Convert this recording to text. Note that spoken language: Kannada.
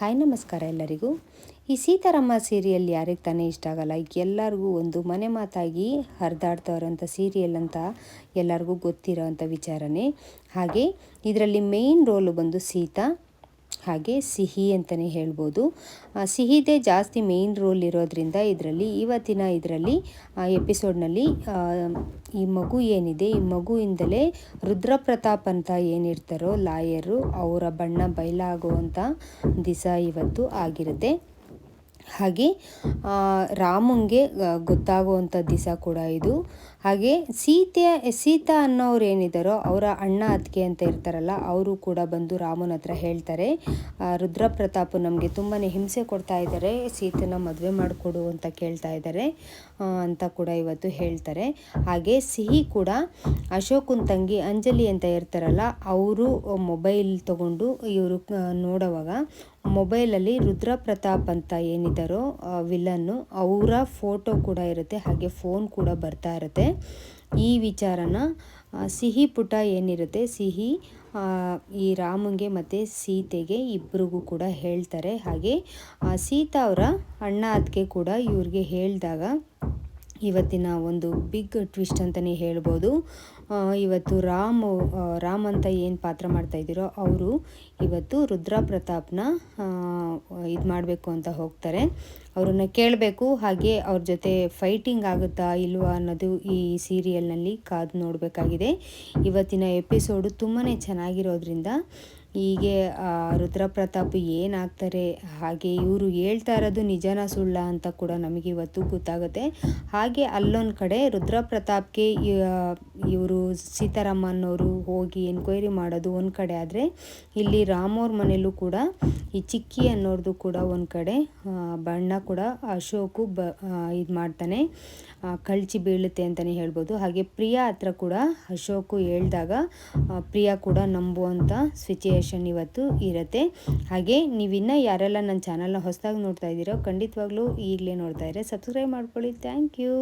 ಹಾಯ್, ನಮಸ್ಕಾರ ಎಲ್ಲರಿಗೂ. ಈ ಸೀತಾರಾಮ ಸೀರಿಯಲ್ ಯಾರಿಗೆ ತಾನೇ ಇಷ್ಟ ಆಗಲ್ಲ ಎಲ್ಲರಿಗೂ ಒಂದು ಮನೆ ಮಾತಾಗಿ ಹರಿದಾಡ್ತವ್ರಂಥ ಸೀರಿಯಲ್ ಅಂತ ಎಲ್ಲರಿಗೂ ಗೊತ್ತಿರೋ ಅಂಥ ವಿಚಾರನೇ. ಹಾಗೆ ಇದರಲ್ಲಿ ಮೇಯ್ನ್ ರೋಲು ಬಂದು ಸೀತಾ. ಹಾಗೆ ಸಿಹಿ ಅಂತಲೇ ಹೇಳ್ಬೋದು. ಸಿಹಿದೇ ಜಾಸ್ತಿ ಮೇಯ್ನ್ ರೋಲ್ ಇರೋದ್ರಿಂದ ಇದರಲ್ಲಿ ಇವತ್ತಿನ ಇದರಲ್ಲಿ ಎಪಿಸೋಡ್ನಲ್ಲಿ ಈ ಮಗು ಏನಿದೆ, ಈ ಮಗುವಿಂದಲೇ ರುದ್ರಪ್ರತಾಪ್ ಅಂತ ಏನಿರ್ತಾರೋ, ಲಾಯರು, ಅವರ ಬಣ್ಣ ಬಯಲಾಗುವಂಥ ದಿಸ ಇವತ್ತು ಆಗಿರುತ್ತೆ. ಹಾಗೆ ರಾಮಂಗೆ ಗೊತ್ತಾಗುವಂಥ ದಿಸ ಕೂಡ ಇದು. ಹಾಗೆ, ಸೀತೆ, ಸೀತಾ ಅನ್ನೋರು ಏನಿದ್ದಾರೋ ಅವರ ಅಣ್ಣ ಅತ್ತಿಗೆ ಅಂತ ಇರ್ತಾರಲ್ಲ, ಅವರು ಕೂಡ ಬಂದು ರಾಮನ ಹತ್ರ ಹೇಳ್ತಾರೆ. ರುದ್ರಪ್ರತಾಪ್ ನಮಗೆ ತುಂಬಾ ಹಿಂಸೆ ಕೊಡ್ತಾ ಇದ್ದಾರೆ ಸೀತೆನ ಮದುವೆ ಮಾಡಿಕೊಡು ಅಂತ ಕೇಳ್ತಾ ಇದ್ದಾರೆ ಅಂತ ಕೂಡ ಇವತ್ತು ಹೇಳ್ತಾರೆ. ಹಾಗೆ, ಸಿಹಿ ಕೂಡ ಅಶೋಕನ ತಂಗಿ ಅಂಜಲಿ ಅಂತ ಇರ್ತಾರಲ್ಲ, ಅವರು ಮೊಬೈಲ್ ತಗೊಂಡು ಇವರು ನೋಡೋವಾಗ ಮೊಬೈಲಲ್ಲಿ ರುದ್ರಪ್ರತಾಪ್ ಅಂತ ಏನಿದ್ದಾರೋ ವಿಲನ್ನು ಅವರ ಫೋಟೋ ಕೂಡ ಇರುತ್ತೆ, ಹಾಗೆ ಫೋನ್ ಕೂಡ ಬರ್ತಾ ಇರುತ್ತೆ. ಈ ವಿಚಾರನ ಸಿಹಿ ಪುಟ ಏನಿರುತ್ತೆ, ಸಿಹಿ ಈ ರಾಮಂಗೆ ಮತ್ತು ಸೀತೆಗೆ ಇಬ್ಬರಿಗೂ ಕೂಡ ಹೇಳ್ತಾರೆ. ಹಾಗೆ ಸೀತಾ ಅವರ ಅಣ್ಣ ಅದಕ್ಕೆ ಕೂಡ ಇವ್ರಿಗೆ ಹೇಳಿದಾಗ ಇವತ್ತಿನ ಒಂದು ಬಿಗ್ ಟ್ವಿಸ್ಟ್ ಅಂತಲೇ ಹೇಳ್ಬೋದು. ಇವತ್ತು ರಾಮ್ ರಾಮ್ ಅಂತ ಏನು ಪಾತ್ರ ಮಾಡ್ತಾಯಿದ್ದೀರೋ ಅವರು ಇವತ್ತು ರುದ್ರ ಪ್ರತಾಪ್ನ ಇದು ಮಾಡಬೇಕು ಅಂತ ಹೋಗ್ತಾರೆ. ಅವ್ರನ್ನ ಕೇಳಬೇಕು, ಹಾಗೆ ಅವ್ರ ಜೊತೆ ಫೈಟಿಂಗ್ ಆಗುತ್ತಾ ಇಲ್ವಾ ಅನ್ನೋದು ಈ ಸೀರಿಯಲ್ನಲ್ಲಿ ಕಾದು ನೋಡಬೇಕಾಗಿದೆ. ಇವತ್ತಿನ ಎಪಿಸೋಡು ತುಂಬಾ ಚೆನ್ನಾಗಿರೋದ್ರಿಂದ ಹೀಗೆ ರುದ್ರಪ್ರತಾಪ್ ಏನಾಗ್ತಾರೆ? ಹಾಗೆ ಇವರು ಹೇಳ್ತಾ ಇರೋದು ನಿಜನ ಸುಳ್ಳ ಅಂತ ಕೂಡ ನಮಗೆ ಇವತ್ತು ಗೊತ್ತಾಗುತ್ತೆ. ಹಾಗೆ ಅಲ್ಲೊಂದು ಕಡೆ ರುದ್ರಪ್ರತಾಪ್ಗೆ ಇವರು ಸೀತಾರಾಮನ್ನವರು ಹೋಗಿ ಎನ್ಕ್ವೈರಿ ಮಾಡೋದು ಒಂದು ಕಡೆ ಆದರೆ, ಇಲ್ಲಿ ರಾಮೋರ್ ಮನೆಯಲ್ಲೂ ಕೂಡ, ಈ ಚಿಕ್ಕಿ ಅನ್ನೋರ್ದು ಕೂಡ ಒಂದು ಕಡೆ ಬಣ್ಣ ಕೂಡ ಅಶೋಕು ಬ ಇದು ಮಾಡ್ತಾನೆ. ಕಳಚಿ ಬೀಳುತ್ತೆ ಅಂತಲೇ ಹೇಳ್ಬೋದು. ಹಾಗೆ ಪ್ರಿಯಾ ಹತ್ರ ಕೂಡ ಅಶೋಕು ಹೇಳಿದಾಗ ಪ್ರಿಯಾ ಕೂಡ ನಂಬುವಂಥ ಇವತ್ತು ಇರುತ್ತೆ. ಹಾಗೆ ನೀವಿನ್ನೂ ಯಾರೆಲ್ಲ ನನ್ನ ಚಾನಲ್ನ ಹೊಸದಾಗಿ ನೋಡ್ತಾ ಇದ್ದೀರೋ ಖಂಡಿತವಾಗ್ಲೂ ಈಗಲೇ ನೋಡ್ತಾ ಇದ್ರೆ ಸಬ್ಸ್ಕ್ರೈಬ್ ಮಾಡ್ಕೊಳ್ಳಿ. Thank you.